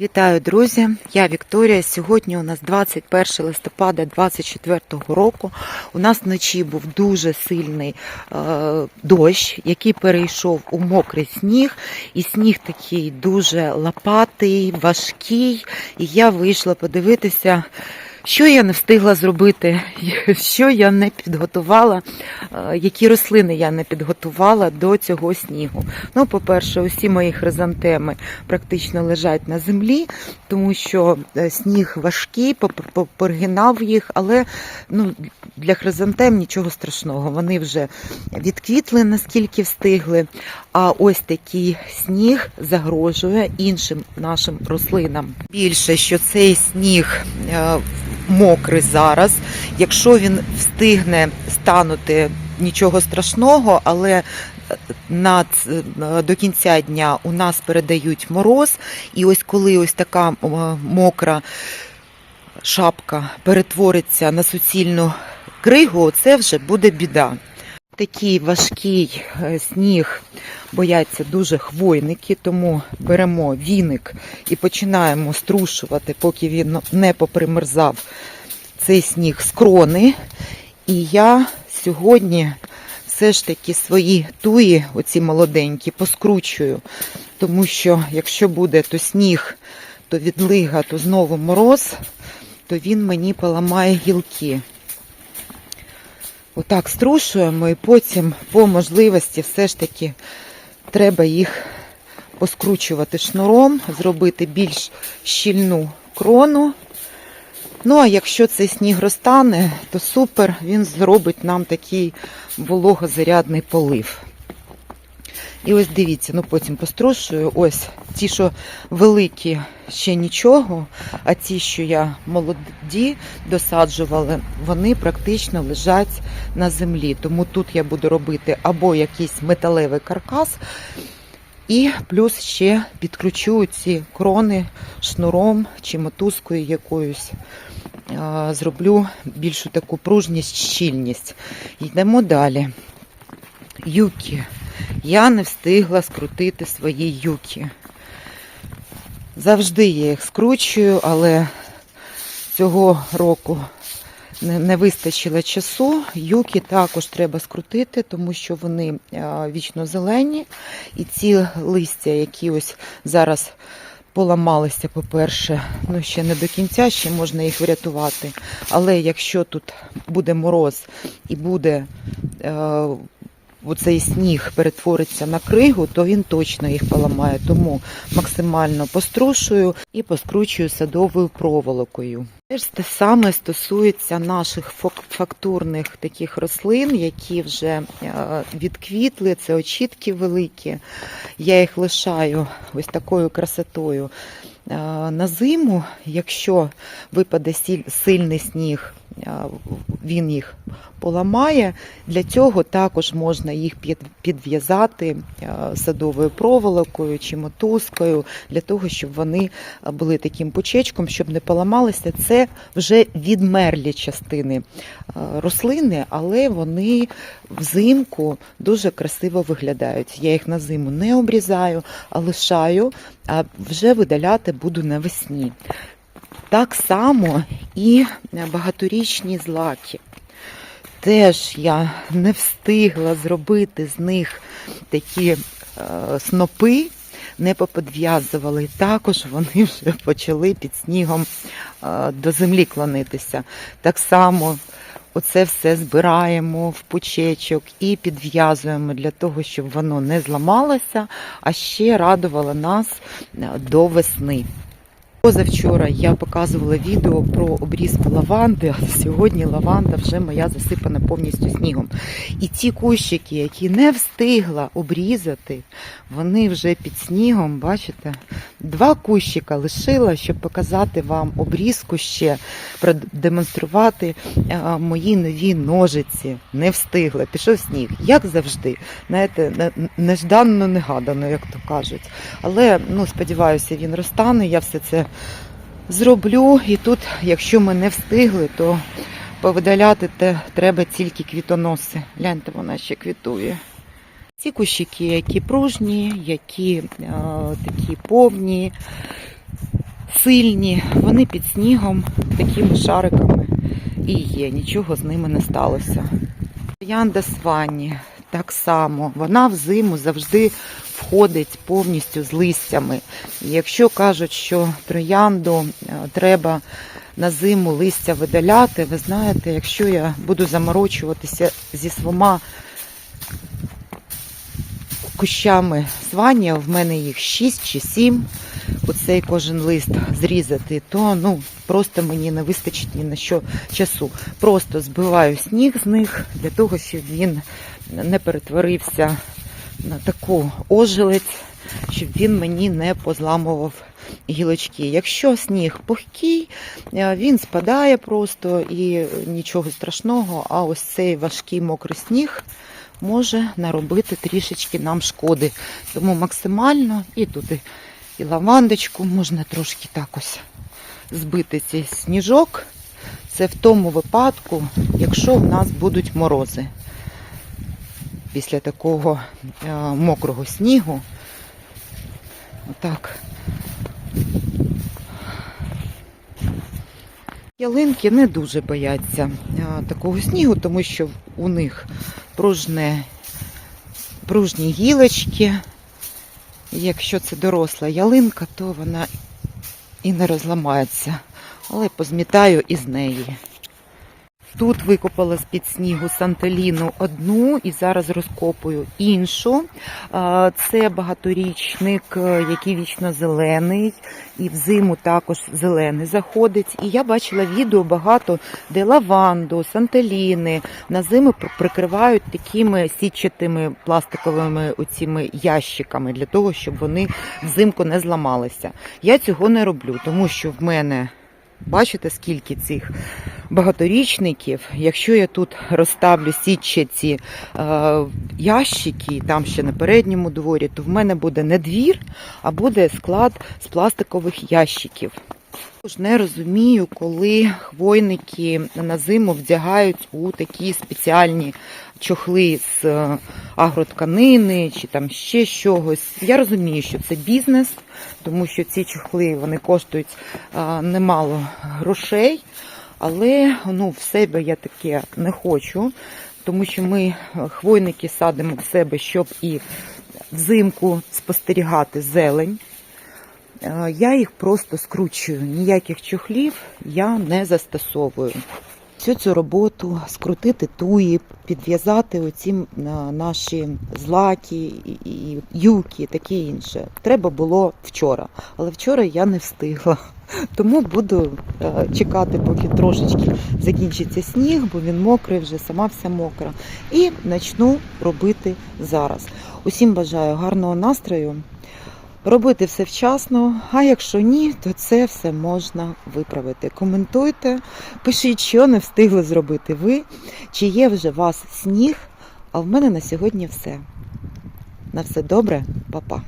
Вітаю, друзі! Я Вікторія. Сьогодні у нас 21 листопада 2024 року. У нас вночі був дуже сильний е, дощ, який перейшов у мокрий сніг, і сніг такий дуже лопатий, важкий. І я вийшла подивитися, що я не встигла зробити, що я не підготувала, е, які рослини я не підготувала до цього снігу. Ну, по-перше, усі мої хризантеми практично лежать на землі, тому що е, сніг важкий, поп- поп- поргинав їх, але ну, для хризантем нічого страшного. Вони вже відквітли, наскільки встигли. А ось такий сніг загрожує іншим нашим рослинам. Більше, що цей сніг е, мокрий зараз. Якщо він встигне станути нічого страшного, але е, на е, до кінця дня у нас передають мороз, і ось коли ось така е, мокра шапка перетвориться на суцільну кригу, це вже буде біда. Такий важкий е, сніг бояться дуже хвойники, тому беремо віник і починаємо струшувати, поки він не попримерзав цей сніг з крони. І я сьогодні все ж таки свої туї, оці молоденькі, поскручую, тому що якщо буде то сніг, то відлига, то знову мороз, то він мені поламає гілки. Отак струшуємо і потім по можливості все ж таки треба їх поскручувати шнуром, зробити більш щільну крону. Ну, а якщо цей сніг розтане, то супер, він зробить нам такий вологозарядний полив. І ось дивіться, ну потім пострушую. Ось ті, що великі, ще нічого, а ті, що я молоді досаджувала, вони практично лежать на землі. Тому тут я буду робити або якийсь металевий каркас, і плюс ще підключу ці крони шнуром чи мотузкою якоюсь. Зроблю більшу таку пружність, щільність. Йдемо далі. Юкі. Я не встигла скрутити свої юки. Завжди я їх скручую, але цього року не, вистачило часу. Юки також треба скрутити, тому що вони вічно зелені. І ці листя, які ось зараз поламалися, по-перше, ну ще не до кінця, ще можна їх врятувати. Але якщо тут буде мороз і буде е, оцей сніг перетвориться на кригу, то він точно їх поламає. Тому максимально пострушую і поскручую садовою проволокою. Теж те саме стосується наших фактурних таких рослин, які вже е, відквітли, це очітки великі. Я їх лишаю ось такою красотою. Е, На зиму, якщо випаде сильний сніг, він їх поламає. Для цього також можна їх підв'язати садовою проволокою чи мотузкою, для того, щоб вони були таким пучечком, щоб не поламалися. Це вже відмерлі частини рослини, але вони взимку дуже красиво виглядають. Я їх на зиму не обрізаю, а лишаю, а вже видаляти буду навесні. Так само і багаторічні злаки. Теж я не встигла зробити з них такі е, снопи, не поподв'язували. Також вони вже почали під снігом е, до землі клонитися. Так само оце все збираємо в пучечок і підв'язуємо для того, щоб воно не зламалося, а ще радувало нас е, до весни. Позавчора я показувала відео про обрізку лаванди, а сьогодні лаванда вже моя засипана повністю снігом. І ті кущики, які не встигла обрізати, вони вже під снігом, бачите, два кущика лишила, щоб показати вам обрізку ще, продемонструвати е, мої нові ножиці. Не встигла, пішов сніг, як завжди. Знаєте, не- нежданно, негадано, як то кажуть. Але ну, сподіваюся, він розтане. Я все це зроблю. І тут, якщо ми не встигли, то повидаляти те треба тільки квітоноси. Гляньте, вона ще квітує. Ці кущики, які пружні, які е, такі повні, сильні, вони під снігом такими шариками і є. Нічого з ними не сталося. Троянда Свані так само. Вона взиму завжди входить повністю з листями. Якщо кажуть, що троянду е, треба на зиму листя видаляти, ви знаєте, якщо я буду заморочуватися зі свома кущами свані, в мене їх 6 чи 7, оцей кожен лист зрізати, то ну просто мені не вистачить ні на що часу. Просто збиваю сніг з них для того, щоб він не перетворився на таку ожеледь, щоб він мені не позламував гілочки. Якщо сніг пухкий, е, він спадає просто і нічого страшного, а ось цей важкий мокрий сніг може наробити трішечки нам шкоди. Тому максимально і тут і, і лавандочку можна трошки так ось збити цей сніжок. Це в тому випадку, якщо в нас будуть морози. Після такого е, мокрого снігу. Отак. Ялинки не дуже бояться е, такого снігу, тому що у них пружне, пружні гілочки. Якщо це доросла ялинка, то вона і не розламається. Але позмітаю із неї. Тут викопала з-під снігу сантеліну одну і зараз розкопую іншу. Це багаторічник, е, який вічно зелений, і взиму також зелений заходить. І я бачила відео багато, де лаванду, сантеліни на зиму прикривають такими сітчатими пластиковими оціми ящиками для того, щоб вони взимку не зламалися. Я цього не роблю, тому що в мене. Бачите, скільки цих багаторічників. Якщо я тут розставлю сітчаті е, ящики, там ще на передньому дворі, то в мене буде не двір, а буде склад з пластикових ящиків. Не розумію, коли хвойники на зиму вдягають у такі спеціальні чохли з е, агротканини чи там ще чогось. Я розумію, що це бізнес, тому що ці чохли вони коштують е, немало грошей, але ну, в себе я таке не хочу, тому що ми е, хвойники садимо в себе, щоб і взимку спостерігати зелень. Е, Я їх просто скручую. Ніяких чохлів я не застосовую. Всю цю роботу скрутити туї, підв'язати оці наші злаки і- і юки, таке інше. Треба було вчора, але вчора я не встигла. Тому буду е, чекати, поки трошечки закінчиться сніг, бо він мокрий, вже сама вся мокра. І почну робити зараз. Усім бажаю гарного настрою. Робити все вчасно, а якщо ні, то це все можна виправити. Коментуйте, пишіть, що не встигли зробити ви, чи є вже у вас сніг. А в мене на сьогодні все. На все добре, па-па.